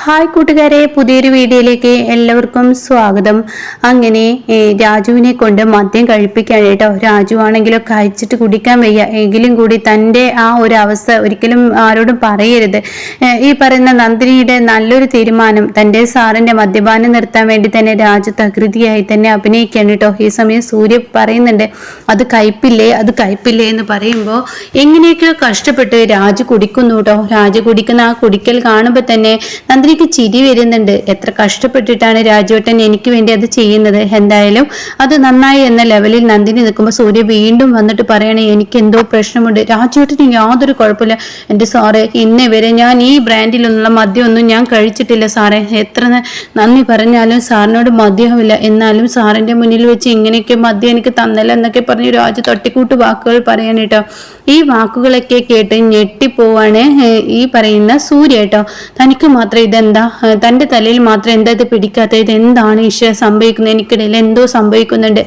Hi കൂട്ടുകാരെ പുതിയൊരു വീഡിയോയിലേക്ക് എല്ലാവർക്കും സ്വാഗതം. അങ്ങനെ രാജുവിനെ കൊണ്ട് മദ്യം കഴിപ്പിക്കാൻ കേട്ടോ രാജു ആണെങ്കിലോ കഴിച്ചിട്ട് കുടിക്കാൻ വയ്യ. എങ്കിലും കൂടി തന്റെ ആ ഒരു അവസ്ഥ ഒരിക്കലും ആരോടും പറയരുത്. ഈ പറയുന്ന നന്ദിനിയുടെ നല്ലൊരു തീരുമാനം തന്റെ സാറിന്റെ മദ്യപാനം നിർത്താൻ വേണ്ടി തന്നെ രാജു തകൃതിയായി തന്നെ അഭിനയിക്കുകയാണ് കേട്ടോ. ഈ സമയം സൂര്യ പറയുന്നുണ്ട് അത് കയ്പില്ലേ അത് കയ്പില്ലേ എന്ന് പറയുമ്പോൾ എങ്ങനെയൊക്കെയോ കഷ്ടപ്പെട്ട് രാജു കുടിക്കുന്നു കേട്ടോ. രാജു കുടിക്കുന്ന ആ കുടിക്കൽ കാണുമ്പോൾ തന്നെ നന്ദിനിക്ക് ചിരി വരുന്നുണ്ട്. എത്ര കഷ്ടപ്പെട്ടിട്ടാണ് രാജുവേട്ടൻ എനിക്ക് വേണ്ടി അത് ചെയ്യുന്നത്? എന്തായാലും അത് നന്നായി എന്ന ലെവലിൽ നന്ദിനി നിൽക്കുമ്പോൾ സൂര്യ വീണ്ടും വന്നിട്ട് പറയണേ എനിക്ക് എന്തോ പ്രശ്നമുണ്ട്. രാജുവേട്ടന് യാതൊരു കുഴപ്പമില്ല. എന്റെ സാറേ ഇന്നേ വരെ ഞാൻ ഈ ബ്രാൻഡിലുള്ള മദ്യമൊന്നും ഞാൻ കഴിച്ചിട്ടില്ല സാറേ. എത്ര നന്ദി പറഞ്ഞാലും സാറിനോട് മദ്യമില്ല എന്നാലും സാറിന്റെ മുന്നിൽ വെച്ച് ഇങ്ങനെയൊക്കെ മദ്യം എനിക്ക് തന്നല്ല എന്നൊക്കെ പറഞ്ഞ് രാജു തട്ടിക്കൂട്ട് വാക്കുകൾ പറയാൻ ഈ വാക്കുകളൊക്കെ കേട്ട് ഞെട്ടിപ്പോവാണ് ഈ പറയുന്ന സൂര്യ കേട്ടോ. തനിക്ക് മാത്രം ഇതെന്താ തന്റെ തലയിൽ മാത്രം എന്താ ഇത് പിടിക്കാത്ത ഇത് എന്താണ് ഈശ്വര സംഭവിക്കുന്നത്? എനിക്കിടയിൽ എന്തോ സംഭവിക്കുന്നുണ്ട്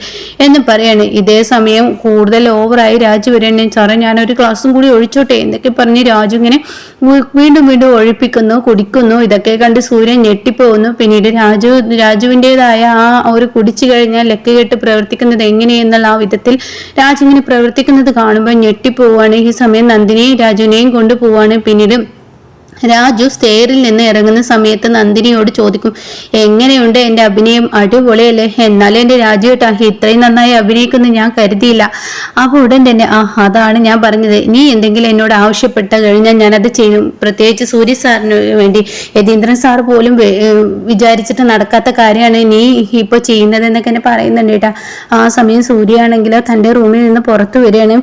എന്ന് പറയാണ്. ഇതേ സമയം കൂടുതൽ ഓവറായി രാജു വരണേ. സാറേ ഞാനൊരു ക്ലാസ്സും കൂടി ഒഴിച്ചോട്ടെ എന്നൊക്കെ പറഞ്ഞ് രാജു ഇങ്ങനെ വീണ്ടും വീണ്ടും ഒഴിപ്പിക്കുന്നു കുടിക്കുന്നു. ഇതൊക്കെ കണ്ട് സൂര്യൻ ഞെട്ടിപ്പോകുന്നു പിന്നീട് രാജു രാജുവിന്റെതായ ആ ഒരു കുടിച്ചു കഴിഞ്ഞാൽ ലക്ക് കേട്ട് പ്രവർത്തിക്കുന്നത് എങ്ങനെയെന്നുള്ള ആ വിധത്തിൽ രാജു ഇങ്ങനെ പ്രവർത്തിക്കുന്നത് കാണുമ്പോൾ ഞെട്ടിപ്പോവാണ് ഈ സമയം നന്ദിനെയും രാജുവിനെയും കൊണ്ടുപോവാണ് പിന്നീട് രാജു സ്റ്റെയറിൽ നിന്ന് ഇറങ്ങുന്ന സമയത്ത് നന്ദിനിയോട് ചോദിക്കും എങ്ങനെയുണ്ട് എന്റെ അഭിനയം? അടിപൊളിയല്ലേ? എന്നാലും എന്റെ രാജു കേട്ടാ ഇത്രയും നന്നായി അഭിനയിക്കുന്ന ഞാൻ കരുതിയില്ല. അപ്പോൾ ഉടൻ തന്നെ ആ അതാണ് ഞാൻ പറഞ്ഞത്. നീ എന്തെങ്കിലും എന്നോട് ആവശ്യപ്പെട്ട കഴിഞ്ഞാൽ ഞാനത് ചെയ്യും. പ്രത്യേകിച്ച് സൂര്യ സാറിന് വേണ്ടി. യതീന്ദ്രൻ സാർ പോലും വിചാരിച്ചിട്ട് നടക്കാത്ത കാര്യമാണ് നീ ഇപ്പോൾ ചെയ്യുന്നത് എന്നൊക്കെ എന്നെ പറയുന്നുണ്ട് കേട്ടാ ആ സമയം സൂര്യയാണെങ്കിലോ തന്റെ റൂമിൽ നിന്ന് പുറത്തു വരികയാണ്.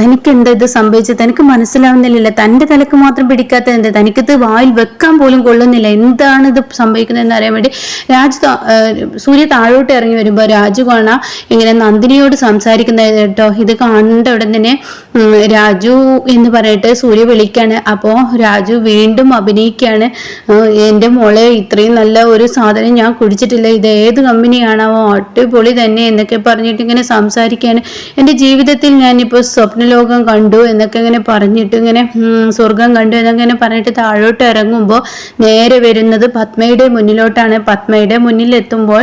തനിക്ക് എന്താ ഇത് സംഭവിച്ചത്? തനിക്ക് മനസ്സിലാവുന്നില്ല തന്റെ തലക്ക് മാത്രം പിടിക്കാത്ത തനിക്കിത് വായിൽ വെക്കാൻ പോലും കൊള്ളുന്നില്ല. എന്താണ് ഇത് സംഭവിക്കുന്നതെന്ന് അറിയാൻ വേണ്ടി രാജ് സൂര്യ താഴോട്ട് ഇറങ്ങി വരുമ്പോൾ രാജു കാണാം ഇങ്ങനെ നന്ദിനിയോട് സംസാരിക്കുന്നത് കേട്ടോ. ഇത് കാണേണ്ട ഉടൻ തന്നെ രാജു എന്ന് പറഞ്ഞിട്ട് സൂര്യ വിളിക്കാണ്. അപ്പോൾ രാജു വീണ്ടും അഭിനയിക്കുകയാണ് എന്റെ മോളെ ഇത്രയും നല്ല ഒരു സാധനം ഞാൻ കുടിച്ചിട്ടില്ല. ഇത് ഏത് കമ്പനിയാണോ? അടിപൊളി തന്നെ എന്നൊക്കെ പറഞ്ഞിട്ട് ഇങ്ങനെ സംസാരിക്കുകയാണ് എന്റെ ജീവിതത്തിൽ ഞാനിപ്പോൾ സ്വപ്നലോകം കണ്ടു എന്നൊക്കെ ഇങ്ങനെ പറഞ്ഞിട്ട് ഇങ്ങനെ സ്വർഗം കണ്ടു എന്നൊക്കെ ഇങ്ങനെ പറഞ്ഞിട്ട് താഴോട്ട് ഇറങ്ങുമ്പോൾ നേരെ വരുന്നത് പത്മയുടെ മുന്നിലോട്ടാണ്. പത്മയുടെ മുന്നിൽ എത്തുമ്പോൾ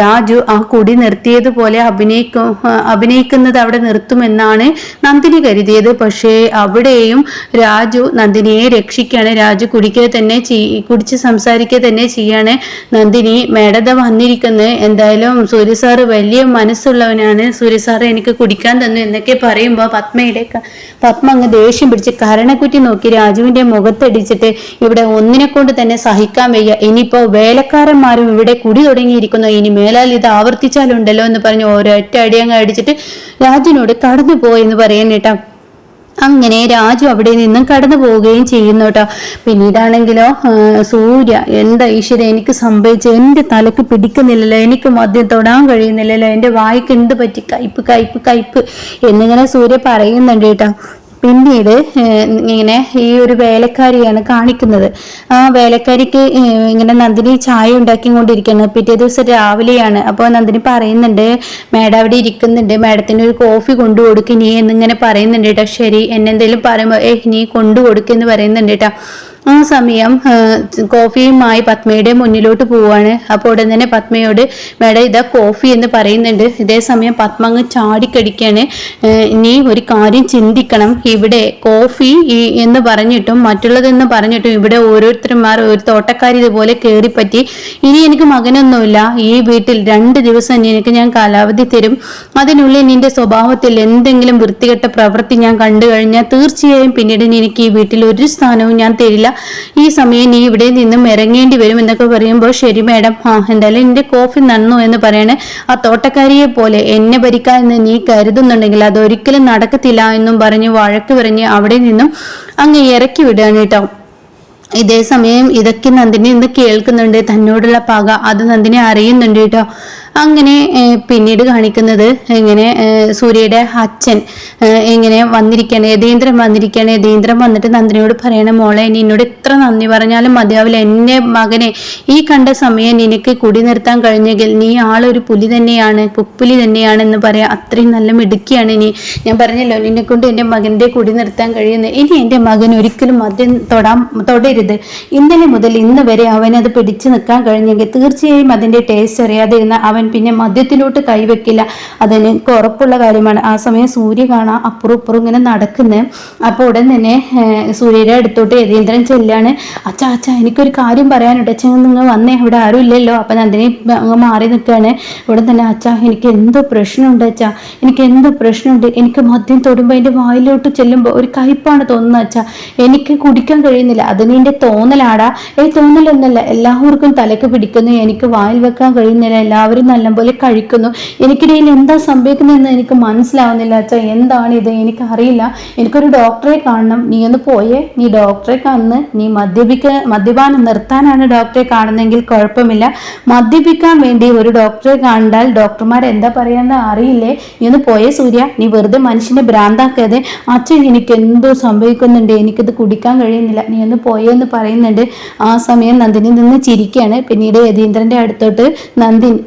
രാജു ആ കുടി നിർത്തിയതുപോലെ അഭിനയിക്കും അഭിനയിക്കുന്നത് അവിടെ നിർത്തുമെന്നാണ് നന്ദിനി കരുതിയത്. പക്ഷേ അവിടെയും രാജു നന്ദിനിയെ രക്ഷിക്കുകയാണ് രാജു കുടിക്കുക തന്നെ കുടിച്ച് സംസാരിക്കുക തന്നെ ചെയ്യാണ് നന്ദിനി. മേടത വന്നിരിക്കുന്നത് എന്തായാലും സൂര്യ വലിയ മനസ്സുള്ളവനാണ്. സൂര്യ എനിക്ക് കുടിക്കാൻ തന്നു എന്നൊക്കെ പറയുമ്പോൾ പത്മയുടെ പത്മ അങ്ങ് ദേഷ്യം പിടിച്ച് കരണക്കുറ്റി നോക്കി രാജുവിന്റെ മുഖത്തടിച്ചിട്ട് ഇവിടെ ഒന്നിനെ കൊണ്ട് തന്നെ സഹിക്കാൻ വയ്യ. ഇനിയിപ്പോ വേലക്കാരന്മാരും ഇവിടെ കുടി തുടങ്ങിയിരിക്കുന്നു. ഇനി മേലാൽ ഇത് ആവർത്തിച്ചാലുണ്ടല്ലോ എന്ന് പറഞ്ഞ് ഒരൊറ്റ അടിയങ്ങ് അടിച്ചിട്ട് രാജുനോട് കടന്നു പോയെന്ന് പറയുന്നേട്ടാ അങ്ങനെ രാജു അവിടെ നിന്നും കടന്നു പോവുകയും ചെയ്യുന്നു കേട്ടോ. പിന്നീടാണെങ്കിലോ സൂര്യ എന്താ ഈശ്വര എനിക്ക് സംഭവിച്ചു എന്റെ തലക്ക് പിടിക്കുന്നില്ലല്ലോ എനിക്ക് മദ്യം തൊടാൻ കഴിയുന്നില്ലല്ലോ എന്റെ വായിക്ക് എന്ത് പറ്റി? കയ്പ് കയ്പ് കയ്പ് എന്നിങ്ങനെ സൂര്യ പറയുന്നുണ്ട് കേട്ടോ. പിന്നീട് ഇങ്ങനെ ഈ ഒരു വേലക്കാരിയാണ് കാണിക്കുന്നത്. ആ വേലക്കാരിക്ക് ഇങ്ങനെ നന്ദിനി ചായ ഉണ്ടാക്കിക്കൊണ്ടിരിക്കുന്നത് പിറ്റേ ദിവസം രാവിലെയാണ്. അപ്പോൾ നന്ദിനി പറയുന്നുണ്ട് മാഡം അവിടെ ഇരിക്കുന്നുണ്ട്. മാഡത്തിന് ഒരു കോഫി കൊണ്ടു കൊടുക്ക് നീ എന്നിങ്ങനെ പറയുന്നുണ്ട് കേട്ടോ. ശരി എന്നെന്തെങ്കിലും പറയുമ്പോൾ ഏഹ് നീ കൊണ്ടു കൊടുക്കെന്ന് പറയുന്നുണ്ട് കേട്ടോ. ആ സമയം കോഫിയുമായി പത്മയുടെ മുന്നിലോട്ട് പോവാണ്. അപ്പോൾ ഉടൻ തന്നെ പത്മയോട് മേഡം ഇതാ കോഫി എന്ന് പറയുന്നുണ്ട്. ഇതേ സമയം പത്മ അങ്ങ് ചാടിക്കടിക്കാണ്. നീ ഒരു കാര്യം ചിന്തിക്കണം. ഇവിടെ കോഫി എന്ന് പറഞ്ഞിട്ടും മറ്റുള്ളതെന്ന് പറഞ്ഞിട്ടും ഇവിടെ ഓരോരുത്തരുമാർ ഒരു തോട്ടക്കാരി ഇതുപോലെ കയറിപ്പറ്റി ഇനി എനിക്ക് മകനൊന്നുമില്ല. ഈ വീട്ടിൽ രണ്ട് ദിവസം എനിക്ക് ഞാൻ കാലാവധി തരും. അതിനുള്ളിൽ നിന്റെ സ്വഭാവത്തിൽ എന്തെങ്കിലും വൃത്തികെട്ട പ്രവൃത്തി ഞാൻ കണ്ടു കഴിഞ്ഞാൽ തീർച്ചയായും പിന്നീട് എനിക്ക് ഈ വീട്ടിൽ ഒരു സ്ഥാനവും ഞാൻ തരില്ല. ഈ സമയം നീ ഇവിടെ നിന്നും ഇറങ്ങേണ്ടി വരും എന്നൊക്കെ പറയുമ്പോൾ ശരി മാഡം ആ എന്തായാലും എന്റെ കോഫി നന്നു എന്ന് പറയണേ ആ തോട്ടക്കാരിയെ പോലെ എന്നെ ഭരിക്കാൻ എന്ന് നീ കരുതുന്നുണ്ടെങ്കിൽ അതൊരിക്കലും നടക്കത്തില്ല എന്നും പറഞ്ഞ് വഴക്ക് പറഞ്ഞ് അവിടെ നിന്നും അങ്ങ് ഇറക്കി വിടുകയാണ് കേട്ടോ. ഇതേ സമയം ഇതൊക്കെ നന്ദിനി ഇന്ന് കേൾക്കുന്നുണ്ട്. തന്നോടുള്ള പക അത് നന്ദിനി അറിയുന്നുണ്ട് കേട്ടോ. അങ്ങനെ പിന്നീട് കാണിക്കുന്നത് ഇങ്ങനെ സൂര്യയുടെ അച്ഛൻ ഇങ്ങനെ വന്നിരിക്കുകയാണ്. യതീന്ദ്രൻ വന്നിരിക്കുകയാണ്. യതീന്ദ്രൻ വന്നിട്ട് നന്ദിനിയോട് പറയണ മോളെ ഇനി എന്നോട് എത്ര നന്ദി പറഞ്ഞാലും മതിയാവില്ല. എന്റെ മകനെ ഈ കണ്ട സമയം നിനക്ക് കുടി നിർത്താൻ കഴിഞ്ഞെങ്കിൽ നീ ആളൊരു പുലി തന്നെയാണ് പുപ്പുലി തന്നെയാണെന്ന് പറയാം. അത്രയും നല്ല മിടുക്കിയാണ് ഇനി ഞാൻ പറഞ്ഞല്ലോ നിന്നെ കൊണ്ട് എന്റെ മകന്റെ കുടി നിർത്താൻ കഴിയുന്നത് ഇനി എന്റെ മകൻ ഒരിക്കലും മദ്യം തൊടാൻ തൊടരുത്. ഇന്നലെ മുതൽ ഇന്ന് വരെ അവനത് പിടിച്ചു നിൽക്കാൻ കഴിഞ്ഞെങ്കിൽ തീർച്ചയായും അതിന്റെ ടേസ്റ്റ് അറിയാതിരുന്ന അവൻ പിന്നെ മദ്യത്തിലോട്ട് കൈവെക്കില്ല. അതെനിക്ക് ഉറപ്പുള്ള കാര്യമാണ്. ആ സമയം സൂര്യ കാണാം അപ്പുറം ഇങ്ങനെ നടക്കുന്നത് അപ്പോൾ ഉടൻ തന്നെ സൂര്യയുടെ അടുത്തോട്ട് യതീന്ദ്രൻ ചെല്ലാണ്. അച്ഛാ അച്ഛാ എനിക്കൊരു കാര്യം പറയാനുണ്ട്. അച്ഛൻ നിങ്ങൾ വന്നേ. ഇവിടെ ആരും ഇല്ലല്ലോ. അപ്പം നന്ദിനി അങ്ങ് മാറി നിൽക്കുകയാണ് ഉടൻ തന്നെ അച്ഛാ എനിക്ക് എന്തോ പ്രശ്നമുണ്ട് അച്ഛാ. എനിക്ക് എന്തോ പ്രശ്നമുണ്ട്. എനിക്ക് മദ്യം തൊടുമ്പോ എന്റെ വായിലോട്ട് ചെല്ലുമ്പോൾ ഒരു കയ്പാണ് തോന്നുന്നത് അച്ഛാ. എനിക്ക് കുടിക്കാൻ കഴിയുന്നില്ല. അത് നിന്റെ തോന്നലാടാ. ഏ തോന്നലൊന്നല്ല എല്ലാവർക്കും തലക്ക് പിടിക്കുന്നു. എനിക്ക് വായിൽ വെക്കാൻ കഴിയുന്നില്ല. എല്ലാവരും നല്ലപോലെ കഴിക്കുന്നു. എനിക്കിടയിൽ എന്താ സംഭവിക്കുന്നതെന്ന് എനിക്ക് മനസ്സിലാവുന്നില്ല അച്ഛാ. എന്താണ് ഇത്? എനിക്ക് അറിയില്ല എനിക്കൊരു ഡോക്ടറെ കാണണം. നീ ഒന്ന് പോയേ. നീ ഡോക്ടറെ കാണുന്ന നീ മദ്യപിക്ക മദ്യപാനം നിർത്താനാണ് ഡോക്ടറെ കാണുന്നതെങ്കിൽ കുഴപ്പമില്ല. മദ്യപിക്കാൻ വേണ്ടി ഒരു ഡോക്ടറെ കണ്ടാൽ ഡോക്ടർമാർ എന്താ പറയാന്ന് അറിയില്ലേ? നീ ഒന്ന് പോയേ സൂര്യ. നീ വെറുതെ മനുഷ്യനെ ഭ്രാന്താക്കാതെ. അച്ഛൻ എനിക്ക് എന്തോ സംഭവിക്കുന്നുണ്ട്. എനിക്കിത് കുടിക്കാൻ കഴിയുന്നില്ല. നീ ഒന്ന് പോയേ പോയെന്ന് പറയുന്നുണ്ട്. ആ സമയം നന്ദിനി നിന്ന് ചിരിക്കുകയാണ് പിന്നീട് യതീന്ദ്രന്റെ അടുത്തോട്ട് നന്ദിനി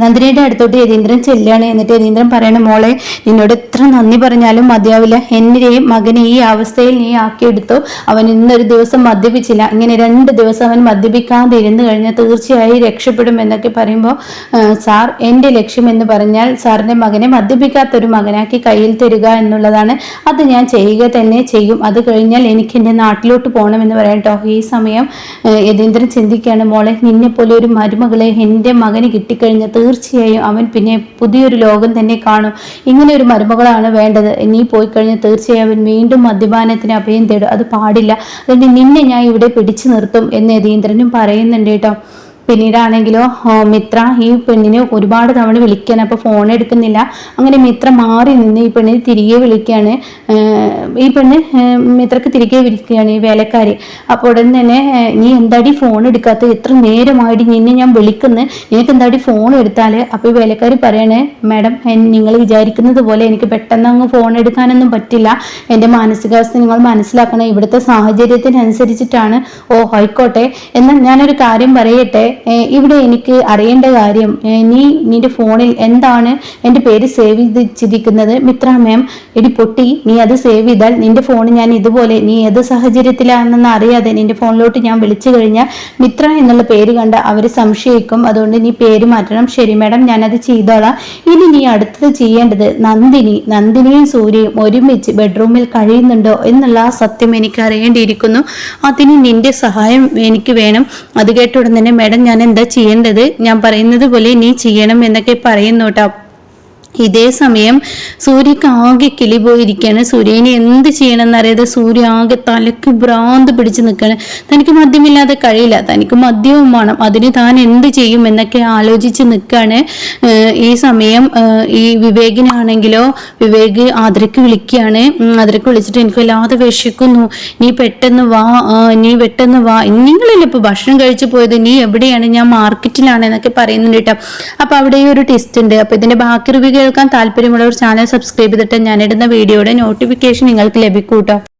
നന്ദിനിയുടെ അടുത്തോട്ട് യതീന്ദ്രൻ ചെല്ലുകയാണ്. എന്നിട്ട് യതീന്ദ്രൻ പറയണ മോളെ നിന്നോട് എത്ര നന്ദി പറഞ്ഞാലും മതിയാവില്ല. എന്നെയും മകനെ ഈ അവസ്ഥയിൽ നീ ആക്കിയെടുത്തു. അവൻ ഇന്നൊരു ദിവസം മദ്യപിച്ചില്ല. ഇങ്ങനെ രണ്ട് ദിവസം അവൻ മദ്യപിക്കാതെ ഇരുന്ന് കഴിഞ്ഞാൽ തീർച്ചയായും രക്ഷപ്പെടും എന്നൊക്കെ പറയുമ്പോൾ സാർ എന്റെ ലക്ഷ്യം എന്ന് പറഞ്ഞാൽ സാറിന്റെ മകനെ മദ്യപിക്കാത്തൊരു മകനാക്കി കയ്യിൽ തരിക എന്നുള്ളതാണ്. അത് ഞാൻ ചെയ്യുക തന്നെ ചെയ്യും. അത് കഴിഞ്ഞാൽ എനിക്ക് എന്റെ നാട്ടിലോട്ട് പോകണമെന്ന് പറയാം കേട്ടോ ഈ സമയം യതീന്ദ്രൻ ചിന്തിക്കുകയാണ് മോളെ നിന്നെ പോലെ ഒരു മരുമകളെ എന്റെ മകന് കിട്ടിക്കഴിഞ്ഞാൽ തീർച്ചയായും അവൻ പിന്നെ പുതിയൊരു ലോകം തന്നെ കാണും. ഇങ്ങനെ ഒരു മരുമകളാണ് വേണ്ടത്. നീ പോയി കഴിഞ്ഞാൽ തീർച്ചയായും അവൻ വീണ്ടും മദ്യപാനത്തിന് അഭയം തേടും. അത് പാടില്ല. അതുകൊണ്ട് നിന്നെ ഞാൻ ഇവിടെ പിടിച്ചു നിർത്തും എന്ന് യതീന്ദ്രനും പറയുന്നുണ്ട് കേട്ടോ. പിന്നീടാണെങ്കിലോ മിത്ര ഈ പെണ്ണിനെ ഒരുപാട് തവണ വിളിക്കാൻ അപ്പോൾ ഫോൺ എടുക്കുന്നില്ല. അങ്ങനെ മിത്ര മാറി നിന്ന് ഈ പെണ്ണിനെ തിരികെ വിളിക്കുകയാണ് ഈ പെണ്ണ് മിത്രക്ക് തിരികെ വിളിക്കുകയാണ് ഈ വേലക്കാരി. അപ്പോൾ ഉടൻ തന്നെ നീ എന്താടി ഫോൺ എടുക്കാത്ത? എത്ര നേരമായിട്ട് നിന്നെ ഞാൻ വിളിക്കുന്നു. നിനക്ക് എന്താടി ഫോൺ എടുത്താൽ അപ്പോൾ ഈ വേലക്കാരി പറയണേ മാഡം നിങ്ങൾ വിചാരിക്കുന്നത് പോലെ എനിക്ക് പെട്ടെന്ന് അങ്ങ് ഫോൺ എടുക്കാനൊന്നും പറ്റില്ല. എന്റെ മാനസികാവസ്ഥ നിങ്ങൾ മനസ്സിലാക്കണം. ഇവിടുത്തെ സാഹചര്യത്തിനനുസരിച്ചിട്ടാണ്. ഓ ആയിക്കോട്ടെ. എന്നാൽ ഞാനൊരു കാര്യം പറയട്ടെ. ഇവിടെ എനിക്ക് അറിയേണ്ട കാര്യം നീ നിന്റെ ഫോണിൽ എന്താണ് എന്റെ പേര് സേവ് ചെയ്തിരിക്കുന്നത് മിത്ര മാം എടി പൊട്ടി നീ അത് സേവ് ചെയ്താൽ നിന്റെ ഫോൺ ഞാൻ ഇതുപോലെ നീ ഏത് സാഹചര്യത്തിലാണെന്ന് അറിയാതെ നിന്റെ ഫോണിലോട്ട് ഞാൻ വിളിച്ചു കഴിഞ്ഞാൽ മിത്ര എന്നുള്ള പേര് കണ്ട് അവർ സംശയിക്കും. അതുകൊണ്ട് നീ പേര് മാറ്റണം. ശരി മാഡം ഞാനത് ചെയ്തോളാം. ഇനി നീ അടുത്തത് ചെയ്യേണ്ടത് നന്ദിനി നന്ദിനിയും സൂര്യയും ഒരുമിച്ച് ബെഡ്റൂമിൽ കഴിയുന്നുണ്ടോ എന്നുള്ള ആ സത്യം എനിക്ക് അറിയേണ്ടിയിരിക്കുന്നു. അതിന് നിന്റെ സഹായം എനിക്ക് വേണം. അത് കേട്ട ഉടൻ തന്നെ മാഡം ഞാൻ എന്താ ചെയ്യേണ്ടത്? ഞാൻ പറയുന്നത് പോലെ നീ ചെയ്യണം എന്നൊക്കെ പറയുന്നു കേട്ടോ. ഇതേ സമയം സൂര്യക്ക് ആകെ കിളി പോയിരിക്കുകയാണ് സൂര്യനെ എന്ത് ചെയ്യണമെന്ന് അറിയാതെ സൂര്യ ആകെ തലക്ക് ഭ്രാന്ത് പിടിച്ച് നിൽക്കുകയാണ്. തനിക്ക് മദ്യമില്ലാതെ കഴിയില്ല. തനിക്ക് മദ്യവും വേണം. അതിന് താൻ എന്ത് ചെയ്യും എന്നൊക്കെ ആലോചിച്ച് നിൽക്കുകയാണ്. ഈ സമയം ഈ വിവേകിനാണെങ്കിലോ വിവേക് ആതിരക്ക് വിളിക്കുകയാണ്. ആതിരക്ക് വിളിച്ചിട്ട് എനിക്ക് വല്ലാതെ വിശക്കുന്നു. നീ പെട്ടെന്ന് വാ നീ പെട്ടെന്ന് വാ. നിങ്ങളല്ലേ ഇപ്പൊ ഭക്ഷണം കഴിച്ചു പോയത്? നീ എവിടെയാണ്? ഞാൻ മാർക്കറ്റിലാണ് എന്നൊക്കെ പറയുന്നുണ്ട് കേട്ടോ. അപ്പൊ അവിടെ ഒരു ടെസ്റ്റ് ഉണ്ട്. അപ്പോൾ ഇതിന്റെ ബാക്കി റിവ്യൂ കേൾക്കാൻ താല്പര്യമുള്ളവർ ചാനൽ സബ്സ്ക്രൈബ് ചെയ്തിട്ട് ഞാനിടുന്ന വീഡിയോയുടെ നോട്ടിഫിക്കേഷൻ നിങ്ങൾക്ക് ലഭിക്കൂട്ടോ.